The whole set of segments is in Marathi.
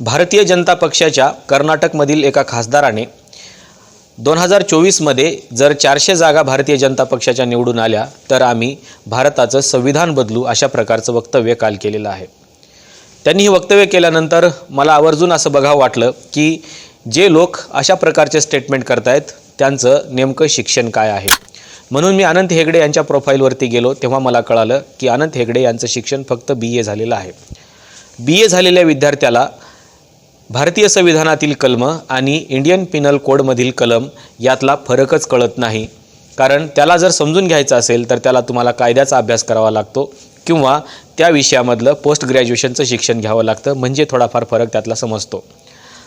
भारतीय जनता पक्षाच्या कर्नाटकमधील एका खासदाराने दोन हजार चोवीसमध्ये जर चारशे जागा भारतीय जनता पक्षाच्या निवडून आल्या तर आम्ही भारताचं संविधान बदलू अशा प्रकारचं वक्तव्य काल केलेलं आहे. त्यांनी हे वक्तव्य केल्यानंतर मला आवर्जून असं बघावं वाटलं की जे लोक अशा प्रकारचे स्टेटमेंट करतायत त्यांचं नेमकं शिक्षण काय आहे? म्हणून मी अनंत हेगडे यांच्या प्रोफाईलवरती गेलो तेव्हा मला कळालं की अनंत हेगडे यांचं शिक्षण फक्त बी ए झालेलं आहे. बी ए झालेल्या विद्यार्थ्याला भारतीय संविधानातील कलम आणि इंडियन पिनल कोडमधील कलम यातला फरकच कळत नाही. कारण त्याला जर समजून घ्यायचं असेल तर त्याला तुम्हाला कायद्याचा अभ्यास करावा लागतो किंवा त्या विषयामधलं पोस्ट ग्रॅज्युएशनचं शिक्षण घ्यावं लागतं म्हणजे थोडाफार फरक त्यातला समजतो.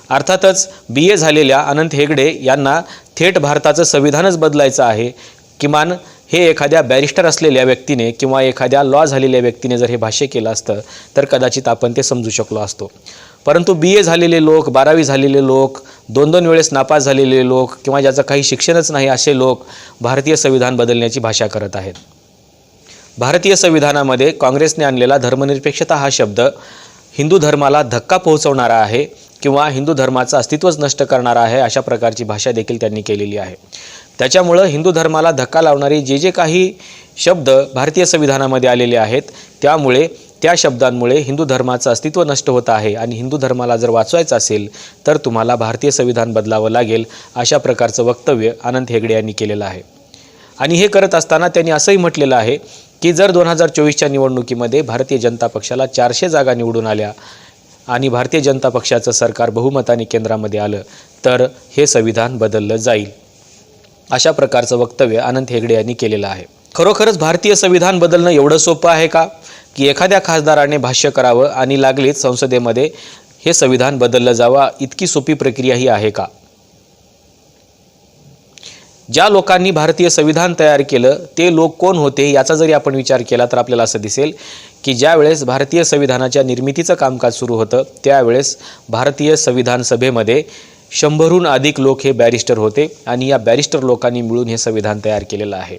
अर्थातच बी. ए. झालेल्या अनंत हेगडे यांना थेट भारताचं संविधानच बदलायचं आहे. किमान हे एखाद्या बॅरिस्टर असलेल्या व्यक्तीने किंवा एखाद्या लॉ झालेल्या व्यक्तीने जर हे भाष्य केलं असतं तर कदाचित आपण ते समजू शकलो असतो. परंतु बी ए झालेले लोक बारावी झालेले लोक दोन दोन वेळेस नापास झालेले लोक किंवा ज्याचं काही शिक्षणच नाही असे लोक भारतीय संविधान बदलण्याची भाषा करत आहेत. भारतीय संविधानामध्ये काँग्रेसने आणलेला धर्मनिरपेक्षता हा शब्द हिंदू धर्माला धक्का पोहोचवणारा आहे किंवा हिंदू धर्माचं अस्तित्वच नष्ट करणारा आहे अशा प्रकारची भाषा देखील त्यांनी केलेली आहे. त्याच्यामुळं हिंदू धर्माला धक्का लावणारे जे जे काही शब्द भारतीय संविधानामध्ये आलेले आहेत त्यामुळे त्या शब्दांमुळे हिंदू धर्माचं अस्तित्व नष्ट होत आहे आणि हिंदू धर्माला जर वाचवायचं असेल तर तुम्हाला भारतीय संविधान बदलावं लागेल अशा प्रकारचं वक्तव्य आनंद हेगडे यांनी केलेलं आहे. आणि हे करत असताना त्यांनी असंही म्हटलेलं आहे की जर दोन हजार चोवीसच्या निवडणुकीमध्ये भारतीय जनता पक्षाला चारशे जागा निवडून आल्या आणि भारतीय जनता पक्षाचं सरकार बहुमताने केंद्रामध्ये आलं तर हे संविधान बदललं जाईल. अशा प्रकारचं वक्तव्य अनंत हेगडे यांनी केलेलं आहे. खरोखरच भारतीय संविधान बदलणं एवढं सोपं आहे का? की एखाद्या खासदाराने भाष्य करावं आणि लागलीच संसदेमध्ये हे संविधान बदललं जावं इतकी सोपी प्रक्रिया ही आहे का? ज्या लोकांनी भारतीय संविधान तयार केलं ते लोक कोण होते याचा जरी आपण विचार केला तर आपल्याला असं दिसेल की ज्यावेळेस भारतीय संविधानाच्या निर्मितीचं कामकाज सुरू होतं त्यावेळेस भारतीय संविधान सभेमध्ये शंभरहून अधिक लोक हे बॅरिस्टर होते आणि या बॅरिस्टर लोकांनी मिळून हे संविधान तयार केलेलं आहे.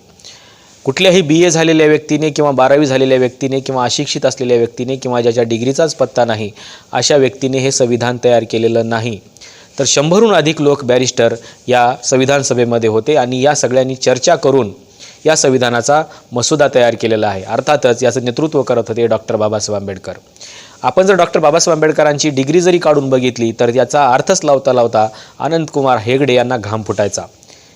कुठल्याही बी. ए. झालेल्या व्यक्तीने किंवा बारावी झालेल्या व्यक्तीने किंवा अशिक्षित असलेल्या व्यक्तीने किंवा ज्याच्या डिग्रीचाच पत्ता नाही अशा व्यक्तीने हे संविधान तयार केलेलं नाही. तर शंभरहून अधिक लोक बॅरिस्टर या संविधान सभेमध्ये होते आणि या सगळ्यांनी चर्चा करून या संविधानाचा मसुदा तयार केलेला आहे. अर्थातच याचं नेतृत्व करत होते डॉक्टर बाबासाहेब आंबेडकर. आपण जर डॉक्टर बाबासाहेब आंबेडकरांची डिग्री जरी काढून बघितली तर याचा अर्थच लावता लावता अनंतकुमार हेगडे यांना घाम फुटायचा.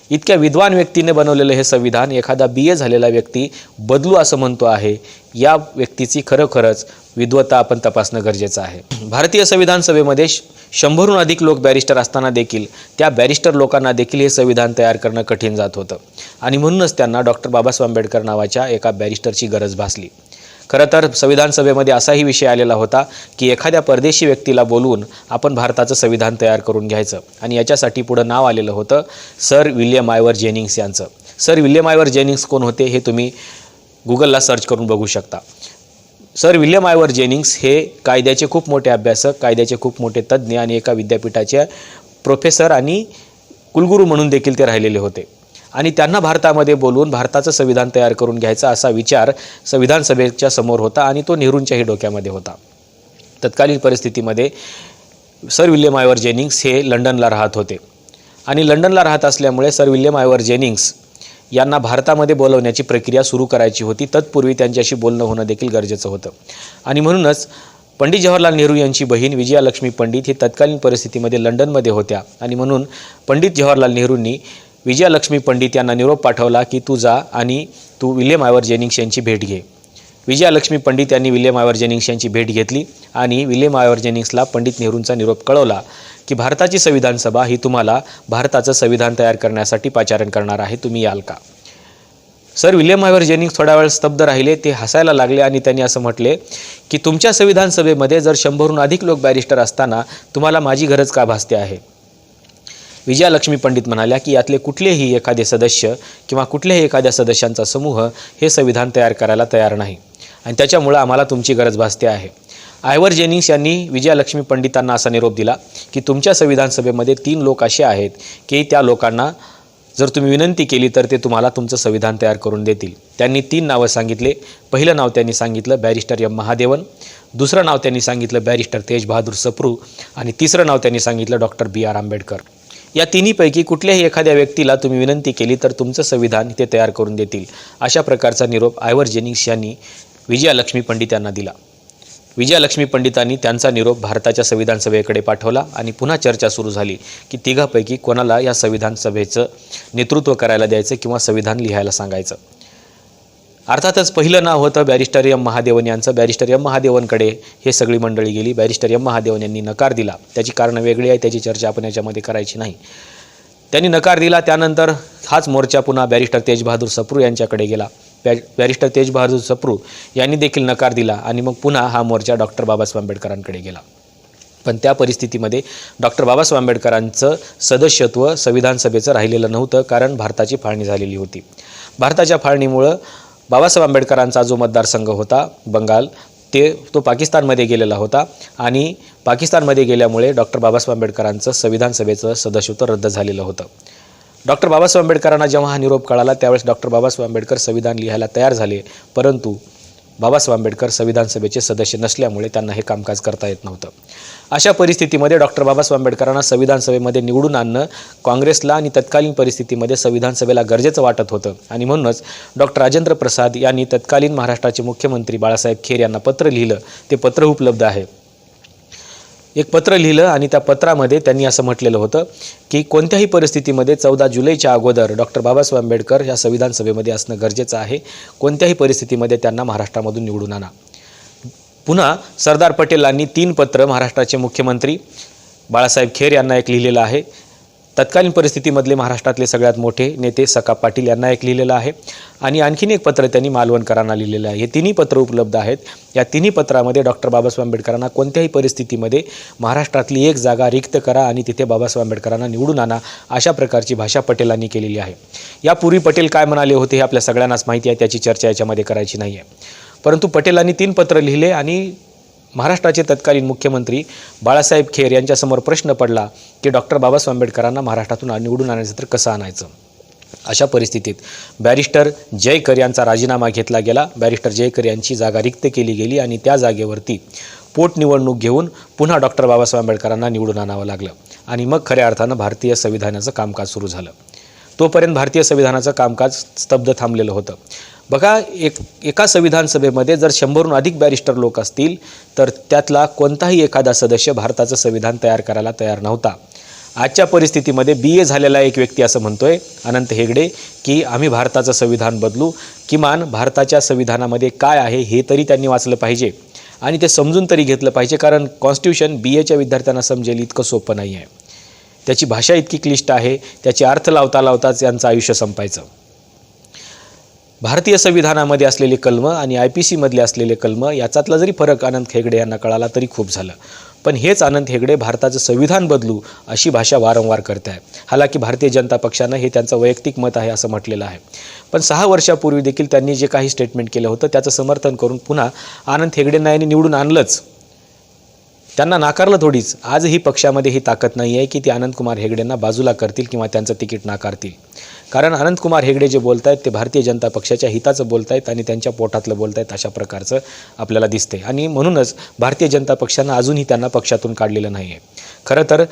इतक्या विद्वान व्यक्तीने बनवलेलं हे संविधान एखादा बी ए झालेला व्यक्ती बदलू असं म्हणतो आहे या व्यक्तीची खरोखरच विद्वत्ता आपण तपासणं गरजेचं आहे. भारतीय संविधान सभेमध्ये श- शंभरहून अधिक लोक बॅरिस्टर असताना देखील त्या बॅरिस्टर लोकांना देखील हे संविधान तयार करणं कठीण जात होतं. आणि म्हणूनच त्यांना डॉक्टर बाबासाहेब आंबेडकर नावाच्या एका बॅरिस्टरची गरज भासली. खरं तर संविधान सभेमध्ये असाही विषय आलेला होता की एखाद्या परदेशी व्यक्तीला बोलवून आपण भारताचं संविधान तयार करून घ्यायचं. आणि याच्यासाठी पुढं नाव आलेलं होतं सर विल्यम आयवर जेनिंग्स यांचं. सर विल्यम आयवर जेनिंग्स कोण होते हे तुम्ही गुगलला सर्च करून बघू शकता. सर विल्यम आयवर जेनिंग्स हे कायद्याचे खूप मोठे अभ्यासक कायद्याचे खूप मोठे तज्ज्ञ आणि एका विद्यापीठाचे प्रोफेसर आणि कुलगुरू म्हणून देखील ते राहिलेले होते. आणि त्यांना भारतामध्ये बोलवून भारताचं संविधान तयार करून घ्यायचा असा विचार संविधान सभेच्या समोर होता आणि तो नेहरूंच्याही डोक्यामध्ये होता. तत्कालीन परिस्थितीमध्ये सर विल्यम आयवर जेनिंग्स हे लंडनला राहत होते. आणि लंडनला राहत असल्यामुळे सर विल्यम आयवर जेनिंग्स यांना भारतामध्ये बोलवण्याची प्रक्रिया सुरू करायची होती. तत्पूर्वी त्यांच्याशी बोलणं होणं देखील गरजेचं होतं. आणि म्हणूनच पंडित जवाहरलाल नेहरू यांची बहीण विजयालक्ष्मी पंडित ही तत्कालीन परिस्थितीमध्ये लंडनमध्ये होत्या. आणि म्हणून पंडित जवाहरलाल नेहरूंनी विजयालक्ष्मी पंडित यांना निरोप पाठवला की तू जा आणि तू विल्यम आयवर जेनिंग्स यांची भेट घे. विजयालक्ष्मी पंडित यांनी विल्यम आयवर जेनिंग्स यांची भेट घेतली आणि विल्यम आयवर जेनिंग्सला पंडित नेहरूंचा निरोप कळवला की भारताची संविधान सभा ही तुम्हाला भारताचं संविधान तयार करण्यासाठी पाचारण करणार आहे. तुम्ही याल का? सर विल्यम आयवर जेनिंग्स थोडा वेळ स्तब्ध राहिले ते हसायला लागले आणि त्यांनी असं म्हटले की तुमच्या संविधान सभेमध्ये जर शंभरहून अधिक लोक बॅरिस्टर असताना तुम्हाला माझी गरज का भासते आहे? विजयालक्ष्मी पंडित म्हणाल्या की यातले कुठलेही एखादे सदस्य किंवा कुठल्याही एखाद्या सदस्यांचा समूह हे संविधान तयार करायला तयार नाही. आणि त्याच्यामुळं आम्हाला तुमची गरज भासते आहे. आयवर जेनिंग्स यांनी विजयालक्ष्मी पंडितांना असा निरोप दिला की तुमच्या संविधान सभेमध्ये तीन लोक असे आहेत की त्या लोकांना जर तुम्ही विनंती केली तर ते तुम्हाला तुमचं संविधान तयार करून देतील. त्यांनी तीन नावं सांगितले. पहिलं नाव त्यांनी सांगितलं बॅरिस्टर एम. महादेवन. दुसरं नाव त्यांनी सांगितलं बॅरिस्टर तेज बहादूर सप्रू. आणि तिसरं नाव त्यांनी सांगितलं डॉक्टर बी. आर. आंबेडकर. या तिन्हीपैकी कुठल्याही एखाद्या व्यक्तीला तुम्ही विनंती केली तर तुमचं संविधान ते तयार करून देतील. अशा प्रकारचा निरोप आयवर जेनिंग्स यांनी विजयालक्ष्मी पंडित यांना दिला. विजयालक्ष्मी पंडितांनी त्यांचा निरोप भारताच्या संविधान सभेकडे पाठवला आणि पुन्हा चर्चा सुरू झाली की तिघापैकी कोणाला या संविधान सभेचं नेतृत्व करायला द्यायचं किंवा संविधान लिहायला सांगायचं. अर्थातच पहिलं नाव होतं बॅरिस्टर एम महादेवन यांचं. बॅरिस्टर एम महादेवनकडे हे सगळी मंडळी गेली. बॅरिस्टर एम महादेवन यांनी नकार दिला. त्याची कारणं वेगळी आहे त्याची चर्चा आपण याच्यामध्ये करायची नाही. त्यांनी नकार दिला त्यानंतर हाच मोर्चा पुन्हा बॅरिस्टर तेज बहादूर सप्रू यांच्याकडे गेला. बॅ बॅरिस्टर तेज बहादूर सप्रू यांनी देखील नकार दिला आणि मग पुन्हा हा मोर्चा डॉक्टर बाबासाहेब आंबेडकरांकडे गेला. पण त्या परिस्थितीमध्ये डॉक्टर बाबासाहेब आंबेडकरांचं सदस्यत्व संविधान सभेचं राहिलेलं नव्हतं कारण भारताची फाळणी झालेली होती. भारताच्या फाळणीमुळं बाबासाहेब आंबेडकरांचा जो मतदारसंघ होता बंगाल ते तो पाकिस्तानमध्ये गेलेला होता आणि पाकिस्तानमध्ये गेल्यामुळे डॉक्टर बाबासाहेब आंबेडकरांचं संविधान सभेचं सदस्यत्व रद्द झालेलं होतं. डॉक्टर बाबासाहेब आंबेडकरांना जेव्हा हा निरोप कळाला त्यावेळेस डॉक्टर बाबासाहेब आंबेडकर संविधान लिहायला तयार झाले परंतु बाबासाहेब आंबेडकर संविधान सभेचे सदस्य नसल्यामुळे त्यांना हे कामकाज करता येत नव्हतं. अशा परिस्थितीमध्ये डॉक्टर बाबासाहेब आंबेडकरांना संविधान सभेमध्ये निवडून आणणं काँग्रेसला आणि तत्कालीन परिस्थितीमध्ये संविधान सभेला गरजेचं वाटत होतं. आणि म्हणूनच डॉक्टर राजेंद्र प्रसाद यांनी तत्कालीन महाराष्ट्राचे मुख्यमंत्री बाळासाहेब खेर यांना पत्र लिहिलं. ते पत्र उपलब्ध आहे. एक पत्र लिहिलं आणि त्या पत्रामध्ये त्यांनी असं म्हटलेलं होतं की कोणत्याही परिस्थितीमध्ये चौदा जुलैच्या अगोदर डॉक्टर बाबासाहेब आंबेडकर या संविधान सभेमध्ये असणं गरजेचं आहे. कोणत्याही परिस्थितीमध्ये त्यांना महाराष्ट्रामधून निवडून आणा. पुन्हा सरदार पटेलांनी तीन पत्र महाराष्ट्राचे मुख्यमंत्री बाळासाहेब खेर यांना एक लिहिलेलं आहे. तत्कालीन परिस्थितीमधले महाराष्ट्रातले सगळ्यात मोठे नेते सका पाटील यांना एक लिहिलेलं आहे. आणि आणखीन एक पत्र त्यांनी मालवणकरांना लिहिलेलं आहे. हे तिन्ही पत्र उपलब्ध आहेत. या तिन्ही पत्रामध्ये डॉक्टर बाबासाहेब आंबेडकरांना कोणत्याही परिस्थितीमध्ये महाराष्ट्रातली एक जागा रिक्त करा आणि तिथे बाबासाहेब आंबेडकरांना निवडून आणा अशा प्रकारची भाषा पटेलांनी केलेली आहे. यापूर्वी पटेल काय म्हणाले होते हे आपल्या सगळ्यांनाच माहिती आहे. त्याची चर्चा याच्यामध्ये करायची नाही आहे परंतु पटेलांनी तीन पत्र लिहिले आणि महाराष्ट्राचे तत्कालीन मुख्यमंत्री बाळासाहेब खेर यांच्यासमोर प्रश्न पडला की डॉक्टर बाबासाहेब आंबेडकरांना महाराष्ट्रातून निवडून आणायचं तर कसं आणायचं? अशा परिस्थितीत बॅरिस्टर जयकर यांचा राजीनामा घेतला गेला. बॅरिस्टर जयकर यांची जागा रिक्त केली गेली आणि त्या जागेवरती पोटनिवडणूक घेऊन पुन्हा डॉक्टर बाबासाहेब आंबेडकरांना निवडून आणावं लागलं आणि मग खऱ्या अर्थानं भारतीय संविधानाचं कामकाज सुरू झालं. तोपर्यंत भारतीय संविधानाचं कामकाज स्तब्ध थांबलेलं होतं. बघा एक एका संविधान सभेमध्ये जर शंभरहून अधिक बॅरिस्टर लोक असतील तर त्यातला कोणताही एखादा सदस्य भारताचं संविधान तयार करायला तयार नव्हता. आजच्या परिस्थितीमध्ये बी ए झालेला एक व्यक्ती असं म्हणतोय अनंत हेगडे की आम्ही भारताचं संविधान बदलू किमान भारताच्या संविधानामध्ये काय आहे हे तरी त्यांनी वाचलं पाहिजे. आणि ते समजून तरी घेतलं पाहिजे कारण कॉन्स्टिट्यूशन बी एच्या विद्यार्थ्यांना समजेल इतकं सोपं नाही आहे त्याची भाषा इतकी क्लिष्ट आहे त्याचे अर्थ लावता लावताच यांचं आयुष्य संपायचं. भारतीय संविधानामध्ये असलेले कलम आणि आय पी सीमधले असलेले कलम याच्यातला जरी फरक आनंद हेगडे यांना कळाला तरी खूप झालं. पण हेच आनंद हेगडे भारताचं संविधान बदलू अशी भाषा वारंवार करत आहे हालाकी भारतीय जनता पक्षानं हे त्यांचं वैयक्तिक मत आहे असं म्हटलेलं आहे. पण सहा वर्षापूर्वी देखील त्यांनी जे काही स्टेटमेंट केलं होतं त्याचं समर्थन करून पुन्हा आनंद हेगडेंना यांनी निवडून आणलंच. त्यांना नाकारलं थोडीच. आजही पक्षामध्ये ही ताकद नाही आहे की ती आनंदकुमार हेगडेंना बाजूला करतील किंवा त्यांचं तिकीट नाकारतील. कारण अनंतकुमार हेगडे जे बोलत आहेत ते भारतीय जनता पक्षाच्या हिताचं बोलत आहेत आणि त्यांच्या पोटातलं बोलत आहेत अशा प्रकारचं आपल्याला दिसते आणि म्हणूनच भारतीय जनता पक्षानं अजूनही त्यांना पक्षातून काढलेलं नाही आहे खरं तर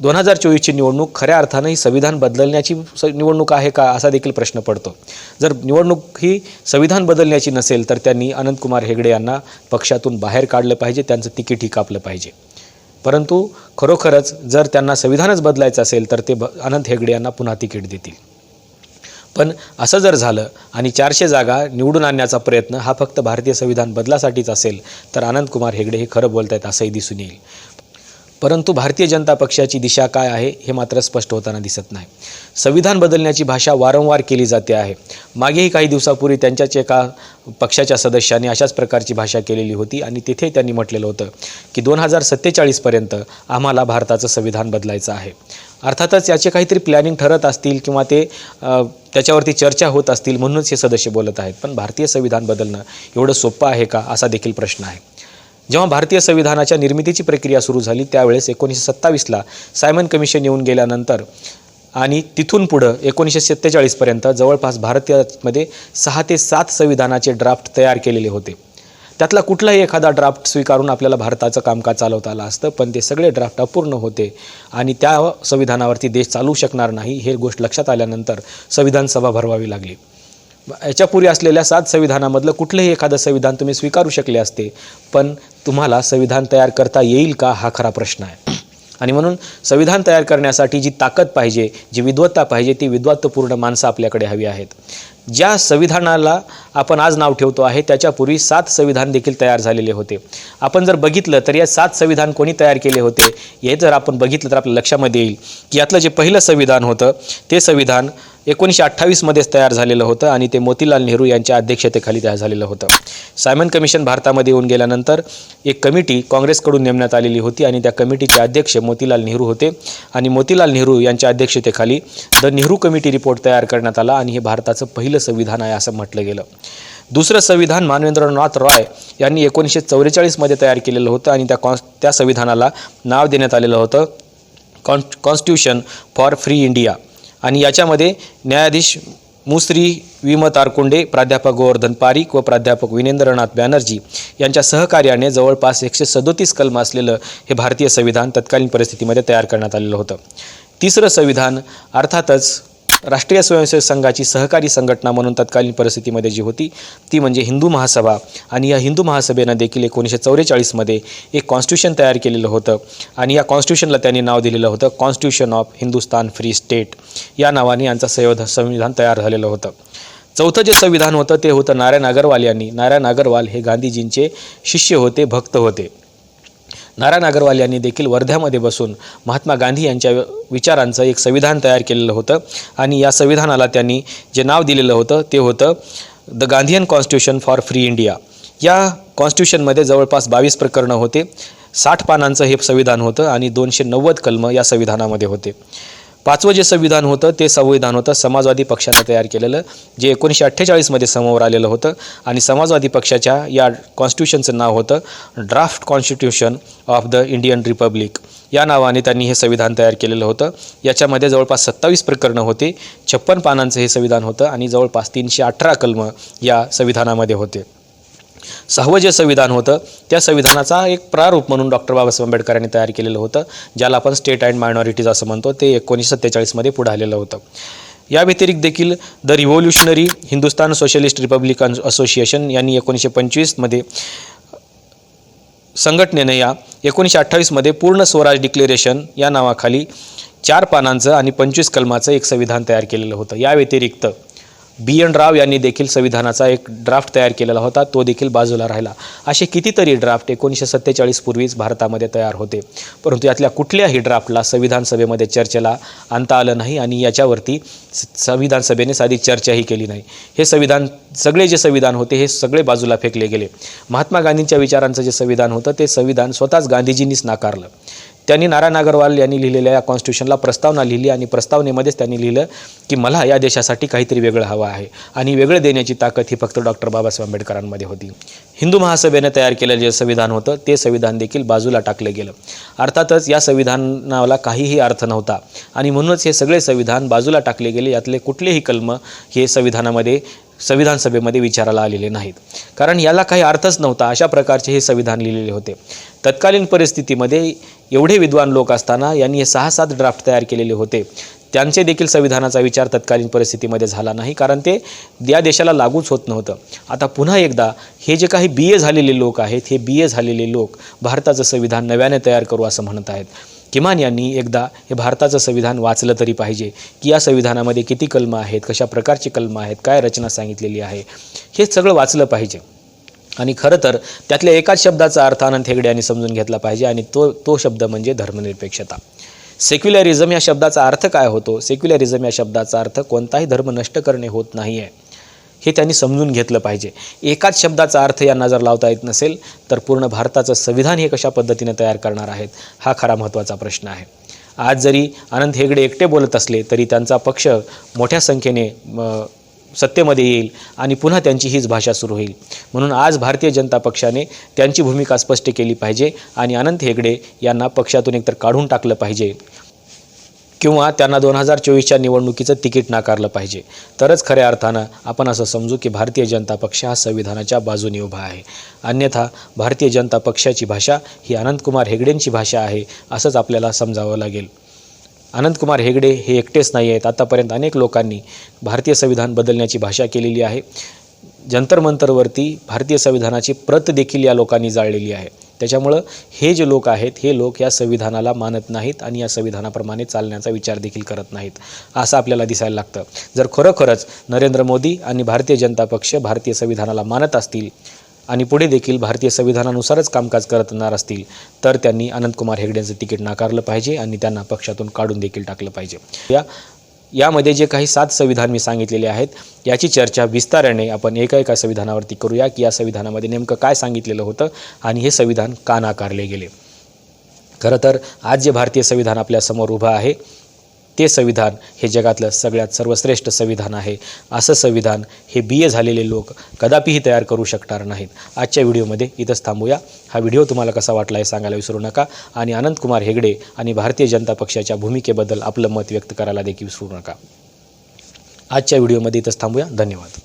दोन हजार चोवीसची निवडणूक खऱ्या अर्थानं ही संविधान बदलण्याची स निवडणूक आहे का असा देखील प्रश्न पडतो. जर निवडणूक ही संविधान बदलण्याची नसेल तर त्यांनी अनंतकुमार हेगडे यांना पक्षातून बाहेर काढलं पाहिजे त्यांचं तिकीटही कापलं पाहिजे. परंतु खरोखरच जर त्यांना संविधानच बदलायचं असेल तर ते ब अनंत हेगडे यांना पुन्हा तिकीट देतील. पण असं जर झालं आणि चारशे जागा निवडून आणण्याचा प्रयत्न हा फक्त भारतीय संविधान बदलासाठीच असेल तर अनंतकुमार हेगडे हे खरं बोलत आहेत असंही दिसून येईल. परंतु भारतीय जनता पक्षाची दिशा काय आहे हे मात्र स्पष्ट होताना दिसत नाही. संविधान बदलण्याची भाषा वारंवार केली जाते आहे. मागेही काही दिवसापूर्वी त्यांच्याच एका पक्षाच्या सदस्याने अशाच प्रकारची भाषा केलेली होती आणि तिथे त्यांनी म्हटलेलं होतं की दोन हजार सत्तेचाळीसपर्यंत आम्हाला भारताचं संविधान बदलायचं आहे. अर्थातच याचे काहीतरी प्लॅनिंग ठरत असतील किंवा ते त्याच्यावरती चर्चा होत असतील म्हणूनच हे सदस्य बोलत आहेत. पण भारतीय संविधान बदलणं एवढं सोपं आहे का असा देखील प्रश्न आहे. जेव्हा भारतीय संविधानाच्या निर्मितीची प्रक्रिया सुरू झाली त्यावेळेस एकोणीसशे सत्तावीसला सायमन कमिशन येऊन गेल्यानंतर आणि तिथून पुढं एकोणीसशे सत्तेचाळीसपर्यंत जवळपास भारतीयमध्ये सहा ते सात संविधानाचे ड्राफ्ट तयार केलेले होते. त्यातला कुठलाही एखादा ड्राफ्ट स्वीकारून आपल्याला भारताचं कामकाज चालवता आलं असतं पण ते सगळे ड्राफ्ट अपूर्ण होते आणि त्या संविधानावरती देश चालू शकणार नाही हे गोष्ट लक्षात आल्यानंतर संविधान सभा भरवावी लागली. याच्यापूर्वी असलेल्या सात संविधानामधलं कुठलंही एखादं संविधान तुम्ही स्वीकारू शकले असते पण तुम्हाला संविधान तयार करता येईल का हा खरा प्रश्न आहे. आणि म्हणून संविधान तयार करण्यासाठी जी ताकद पाहिजे जी विद्वत्ता पाहिजे ती विद्वत्तपूर्ण माणसं आपल्याकडे हवी आहेत. ज्या संविधानाला आपण आज नाव ठेवतो आहे त्याच्यापूर्वी सात संविधान देखील तयार झालेले होते. आपण जर बघितलं तर या सात संविधान कोणी तयार केले होते हे जर आपण बघितलं तर आपल्या लक्षामध्ये येईल की यातलं जे पहिलं संविधान होतं ते संविधान एकोणीसशे अठ्ठावीसमध्येच तयार झालेलं होतं आणि ते मोतीलाल नेहरू यांच्या अध्यक्षतेखाली तयार झालेलं होतं. सायमन कमिशन भारतामध्ये येऊन गेल्यानंतर एक कमिटी काँग्रेसकडून नेमण्यात आलेली होती आणि त्या कमिटीचे अध्यक्ष मोतीलाल नेहरू होते आणि मोतीलाल नेहरू यांच्या अध्यक्षतेखाली द नेहरू कमिटी रिपोर्ट तयार करण्यात आला आणि हे भारताचं पहिलं संविधान आहे असं म्हटलं गेलं. दुसरं संविधान मानवेंद्रनाथ रॉय यांनी एकोणीसशे चौवेचाळीसमध्ये तयार केलेलं होतं आणि त्या कॉन्स त्या संविधानाला नाव देण्यात आलेलं होतं कॉन् कॉन्स्टिट्यूशन फॉर फ्री इंडिया. आणि याच्यामध्ये न्यायाधीश मुसरी विम तारकुंडे प्राध्यापक गोवर्धन पारिक व प्राध्यापक विनेंद्रनाथ बॅनर्जी यांच्या सहकार्याने जवळपास एकशे सदोतीस कलम असलेलं हे भारतीय संविधान तत्कालीन परिस्थितीमध्ये तयार करण्यात आलेलं होतं. तिसरं संविधान अर्थातच राष्ट्रीय स्वयंसेवक संघाची सहकारी संघटना म्हणून तत्कालीन परिस्थितीमध्ये जी होती ती म्हणजे हिंदू महासभा. आणि या हिंदू महासभेनं देखील एकोणीसशे चौवेचाळीसमध्ये एक कॉन्स्टिट्यूशन तयार केलेलं होतं. आणि या कॉन्स्टिट्यूशनला त्यांनी नाव दिलेलं होतं constitution of Hindustan free state या नावाने यांचं संविध संविधान तयार झालेलं होतं. चौथं जे संविधान होतं ते होतं नारायण अगरवाल यांनी. नारायण अगरवाल हे गांधीजींचे शिष्य होते भक्त होते. नारायण अगरवाल यांनी देखील वर्ध्यामध्ये बसून महात्मा गांधी यांच्या विचारांचं एक संविधान तयार केलेलं होतं. आणि या संविधानाला त्यांनी जे नाव दिलेलं होतं ते होतं the Gandhian constitution for free India या कॉन्स्टिट्यूशनमध्ये जवळपास बावीस प्रकरणं होते. साठ पानांचं हे संविधान होतं आणि दोनशे नव्वद कलमं या संविधानामध्ये होते. पाचवं जे संविधान होतं ते संविधान होतं. समाजवादी पक्षानं तयार केलेलं जे एकोणीसशे अठ्ठेचाळीसमध्ये समोर आलेलं होतं. आणि समाजवादी पक्षाच्या या कॉन्स्टिट्यूशनचं नाव होतं draft constitution of the Indian republic या नावाने त्यांनी हे संविधान तयार केलेलं होतं. याच्यामध्ये जवळपास सत्तावीस प्रकरणं होते. छप्पन पानांचं हे संविधान होतं. आणि जवळपास तीनशे अठरा कलमं या संविधानामध्ये होते. सहावं जे संविधान होतं त्या संविधानाचा एक प्रारूप म्हणून डॉक्टर बाबासाहेब आंबेडकरांनी तयार केलेलं होतं ज्याला आपण स्टेट अँड मायनॉरिटीज असं म्हणतो ते एकोणीसशे सत्तेचाळीसमध्ये पुढे आलेलं होतं. या व्यतिरिक्त देखील the revolutionary Hindustan socialist republican association यांनी एकोणीसशे पंचवीसमध्ये संघटनेनं या एकोणीसशे अठ्ठावीसमध्ये पूर्ण स्वराज डिक्लेरेशन या नावाखाली चार पानांचं आणि पंचवीस कलमाचं एक संविधान तयार केलेलं होतं. या व्यतिरिक्त बी एन राव यांनी देखील संविधानाचा एक ड्राफ्ट तयार केलेला होता. तो देखील बाजूला राहिला. असे कितीतरी ड्राफ्ट एकोणीसशे सत्तेचाळीस पूर्वीच भारतामध्ये तयार होते. परंतु यातल्या कुठल्याही ड्राफ्टला संविधान सभेमध्ये चर्चेला आणता आलं नाही आणि याच्यावरती संविधान सभेने साधी चर्चाही केली नाही. हे संविधान सगळे जे संविधान होते हे सगळे बाजूला फेकले गेले. महात्मा गांधींच्या विचारांचं जे संविधान होतं ते संविधान स्वतःच गांधीजींनीच नाकारलं. त्यांनी नारायण अगरवाल यांनी लिहिलेल्या या कॉन्स्टिट्यूशनला प्रस्तावना लिहिली आणि प्रस्तावनेमध्येच त्यांनी लिहिलं की मला या देशासाठी काहीतरी वेगळं हवं आहे आणि वेगळं देण्याची ताकद ही फक्त डॉक्टर बाबासाहेब आंबेडकरांमध्ये होती. हिंदू महासभेने तयार केलेलं जे संविधान होतं ते संविधान देखील बाजूला टाकलं गेलं. अर्थातच या संविधानाला काहीही अर्थ नव्हता आणि म्हणूनच हे सगळे संविधान बाजूला टाकले गेले यातले कुठलेही कलम हे संविधानामध्ये संविधान सभेमध्ये विचाराला आलेले नाहीत. कारण याला काही अर्थच नव्हता अशा प्रकारचे हे संविधान लिहिलेले होते. तत्कालीन परिस्थितीमध्ये एवढे विद्वान लोक असताना यांनी हे सहा सात ड्राफ्ट तयार केलेले होते. त्यांचे देखील संविधानाचा विचार तत्कालीन परिस्थितीमध्ये झाला नाही कारण ते या देशाला लागूच होत नव्हतं. आता पुन्हा एकदा हे जे काही बी ए झालेले लोक आहेत हे बी ए झालेले लोक भारताचं संविधान नव्याने तयार करू असं म्हणत आहेत. किमान यांनी एकदा हे भारताचं संविधान वाचलं तरी पाहिजे की या संविधानामध्ये किती कलमं आहेत कशा प्रकारची कलमं आहेत काय रचना सांगितलेली आहे हे सगळं वाचलं पाहिजे. आणि खरं तर त्यातल्या एकाच शब्दाचा अर्थ आनंद हेगडे यांनी समजून घेतला पाहिजे आणि तो तो शब्द म्हणजे धर्मनिरपेक्षता. सेक्युलरिझम या शब्दाचा अर्थ काय होतो? सेक्युलरिझम या शब्दाचा अर्थ कोणताही धर्म नष्ट करणे होत नाही आहे हे त्यांनी समजून घेतलं पाहिजे. एकाच शब्दाचा अर्थ यांना जर लावता येत नसेल तर पूर्ण भारताचं संविधान हे कशा पद्धतीने तयार करणार आहेत हा खरा महत्त्वाचा प्रश्न आहे. आज जरी अनंत हेगडे एकटे बोलत असले तरी त्यांचा पक्ष मोठ्या संख्येने सत्तेमध्ये येईल आणि पुन्हा त्यांची हीच भाषा सुरू होईल. म्हणून आज भारतीय जनता पक्षाने त्यांची भूमिका स्पष्ट केली पाहिजे आणि अनंत हेगडे यांना पक्षातून एकतर काढून टाकलं पाहिजे. किंवा त्यांना दोन हजार चोवीसच्या निवडणुकीचं तिकीट नाकारलं पाहिजे. तरच खऱ्या अर्थानं आपण असं समजू की भारतीय जनता पक्ष हा संविधानाच्या बाजूने उभा आहे. अन्यथा भारतीय जनता पक्षाची भाषा ही अनंतकुमार हेगडेंची भाषा आहे असंच आपल्याला समजावं लागेल. अनंतकुमार हेगडे हे एकटेच नाही आहेत. आतापर्यंत अनेक लोकांनी भारतीय संविधान बदलण्याची भाषा केलेली आहे. जंतर मंतरवरती भारतीय संविधानाची प्रत देखील या लोकांनी जाळलेली आहे. त्याच्यामुळं हे जे लोक आहेत हे लोक या संविधानाला मानत नाहीत आणि या संविधानाप्रमाणे चालण्याचा विचार देखील करत नाहीत असं आपल्याला दिसायला लागतं. जर खरोखरच नरेंद्र मोदी आणि भारतीय जनता पक्ष भारतीय संविधानाला मानत असतील आणि पुढे देखील भारतीय संविधानानुसारच कामकाज करणार असतील तर त्यांनी अनंतकुमार हेगडेंचं तिकीट नाकारलं पाहिजे आणि त्यांना पक्षातून काढून देखील टाकलं पाहिजे. या यामध्ये जे काही सात संविधान मी सांगितलेले आहेत याची चर्चा विस्ताराने आपण एका एका संविधानावरती करूया की या संविधानामध्ये नेमकं काय सांगितलेलं होतं आणि हे संविधान का नाकारले गेले. खरं तर आज जे भारतीय संविधान आपल्यासमोर उभं आहे ते संविधान हे जगातलं सगळ्यात सर्वश्रेष्ठ संविधान आहे. असं संविधान हे बी ए झालेले लोक कदापिही तयार करू शकणार नाहीत. आजच्या व्हिडिओमध्ये इथंच थांबूया. हा व्हिडिओ तुम्हाला कसा वाटला हे सांगायला विसरू नका आणि अनंतकुमार हेगडे आणि भारतीय जनता पक्षाच्या भूमिकेबद्दल आपलं मत व्यक्त करायला देखील विसरू नका. आजच्या व्हिडिओमध्ये इथंच थांबूया. धन्यवाद.